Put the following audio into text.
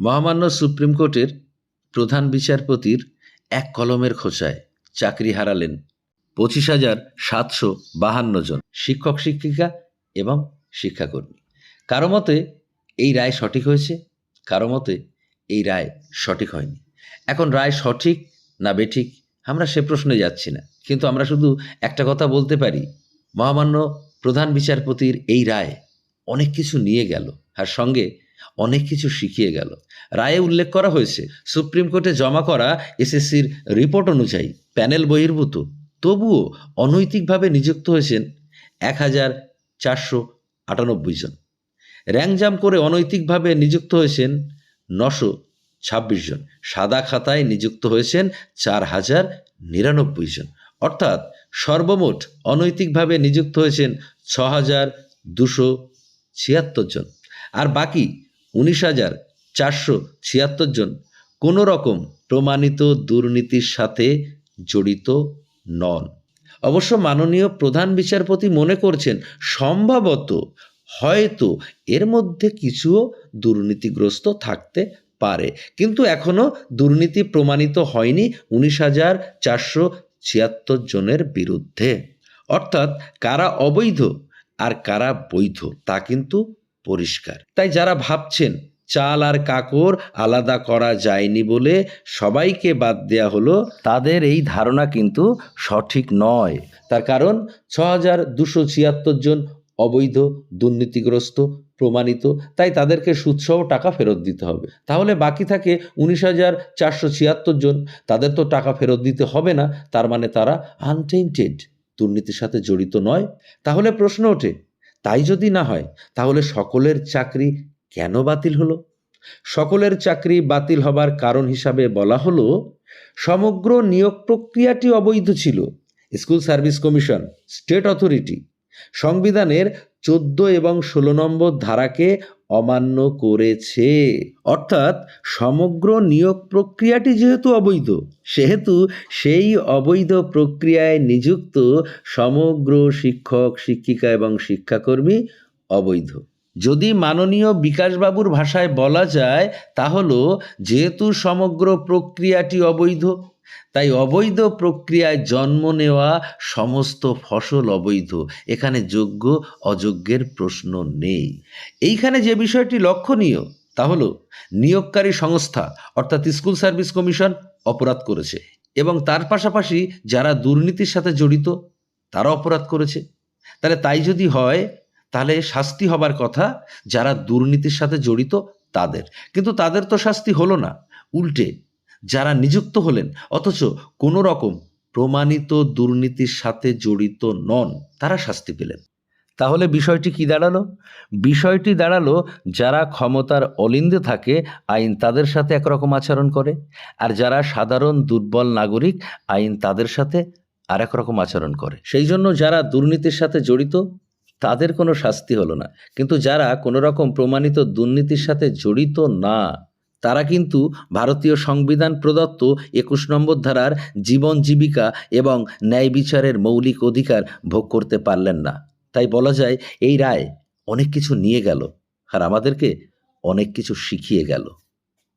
মহামান্য সুপ্রিম কোর্টের প্রধান বিচারপতির এক কলমের খোঁচায় চাকরি হারালেন পঁচিশ হাজার সাতশো বাহান্ন জন শিক্ষক, শিক্ষিকা এবং শিক্ষাকর্মী। কারও মতে এই রায় সঠিক হয়েছে? কারও মতে এই রায় সঠিক হয়নি। এখন রায় সঠিক না বেঠিক আমরা সে প্রশ্নে যাচ্ছি না। কিন্তু আমরা শুধু একটা কথা বলতে পারি, মহামান্য প্রধান বিচারপতির এই রায় অনেক কিছু নিয়ে গেল। আর সঙ্গে অনেক কিছু শিখিয়ে গেল। রায়ে উল্লেখ করা হয়েছে, সুপ্রিম কোর্টে জমা করা এসএসসির রিপোর্ট অনুযায়ী প্যানেল বহির্ভূত, তবুও অনৈতিকভাবে নিযুক্ত হয়েছেন এক হাজার চারশো আটানব্বই জন। র্যাংজাম করে অনৈতিকভাবে নিযুক্ত হয়েছেন নশো ছাব্বিশ জন। সাদা খাতায় নিযুক্ত হয়েছেন চার হাজার নিরানব্বই জন। অর্থাৎ সর্বমোট অনৈতিকভাবে নিযুক্ত হয়েছেন ছ হাজার দুশো ছিয়াত্তর জন। আর বাকি উনিশ হাজার চারশো ছিয়াত্তর জন কোনো রকম প্রমাণিত দুর্নীতির সাথে জড়িত নন। অবশ্য মাননীয় প্রধান বিচারপতি মনে করছেন, সম্ভবত হয়তো এর মধ্যে কিছুও দুর্নীতিগ্রস্ত থাকতে পারে। কিন্তু এখনও দুর্নীতি প্রমাণিত হয়নি উনিশ হাজার চারশো ছিয়াত্তর জনের বিরুদ্ধে। অর্থাৎ কারা অবৈধ আর কারা বৈধ তা কিন্তু পরিষ্কার। তাই যারা ভাবছেন, চাল আর কাকর আলাদা করা যায়নি বলে সবাইকে বাদ দেয়া হলো, তাদের এই ধারণা কিন্তু সঠিক নয়। তার কারণ ছ হাজার দুশো ছিয়াত্তর জন অবৈধ, দুর্নীতিগ্রস্ত, প্রমাণিত, তাই তাদেরকে সুদসহ টাকা ফেরত দিতে হবে। তাহলে বাকি থাকে উনিশ হাজার চারশো ছিয়াত্তর জন, তাদের তো টাকা ফেরত দিতে হবে না, তার মানে তারা আনটেন্টেড দুর্নীতির সাথে জড়িত নয়। তাহলে প্রশ্ন ওঠে তাই যদি না হয়, তাহলে সকলের চাকরি কেন বাতিল হলো? সকলের চাকরি বাতিল হবার কারণ হিসাবে বলা হলো, সমগ্র নিয়োগ প্রক্রিয়াটি অবৈধ ছিল। School service commission, state authority, সংবিধানের চোদ্দ এবং ষোলো নম্বর ধারাকে অমান্য করেছে। অর্থাৎ সমগ্র নিয়োগ প্রক্রিয়াটি যেহেতু অবৈধ, সেহেতু সেই অবৈধ প্রক্রিয়ায় নিযুক্ত সমগ্র শিক্ষক, শিক্ষিকা এবং শিক্ষাকর্মী অবৈধ। যদি মাননীয় বিকাশবাবুর ভাষায় বলা যায়, তাহলে যেহেতু সমগ্র প্রক্রিয়াটি অবৈধ তাই অবৈধ প্রক্রিয়ায় জন্ম নেওয়া সমস্ত ফসল অবৈধ। এখানে যোগ্য, অযোগ্যের প্রশ্ন নেই। এইখানে যে বিষয়টি লক্ষণীয়, তা হলো নিয়োগকারী সংস্থা, অর্থাৎ স্কুল সার্ভিস কমিশন, অপরাধ করেছে এবং তার পাশাপাশি যারা দুর্নীতির সাথে জড়িত, তারা অপরাধ করেছে। তাহলে তাই যদি হয়, তাহলে শাস্তি হবার কথা, যারা দুর্নীতির সাথে জড়িত, তাদের। কিন্তু তাদের তো শাস্তি হলো না। উল্টে যারা নিযুক্ত হলেন, অথচ কোনো রকম প্রমাণিত দুর্নীতির সাথে জড়িত নন, তারা শাস্তি পেলেন। তাহলে বিষয়টি কি দাঁড়াল? বিষয়টি দাঁড়াল যারা ক্ষমতার অলিন্দে থাকে, আইন তাদের সাথে একরকম আচরণ করে, আর যারা সাধারণ দুর্বল নাগরিক, আইন তাদের সাথে আর এক রকম আচরণ করে। সেই জন্য যারা দুর্নীতির সাথে জড়িত, তাদের কোনো শাস্তি হলো না। কিন্তু যারা কোনো রকম প্রমাণিত দুর্নীতির সাথে জড়িত না তারা কিন্তু ভারতীয় সংবিধান প্রদত্ত একুশ নম্বর ধারার জীবন জীবিকা এবং ন্যায় বিচারের মৌলিক অধিকার ভোগ করতে পারলেন না। তাই বলা যায়, এই রায় অনেক কিছু নিয়ে গেল আর আমাদেরকে অনেক কিছু শিখিয়ে গেল।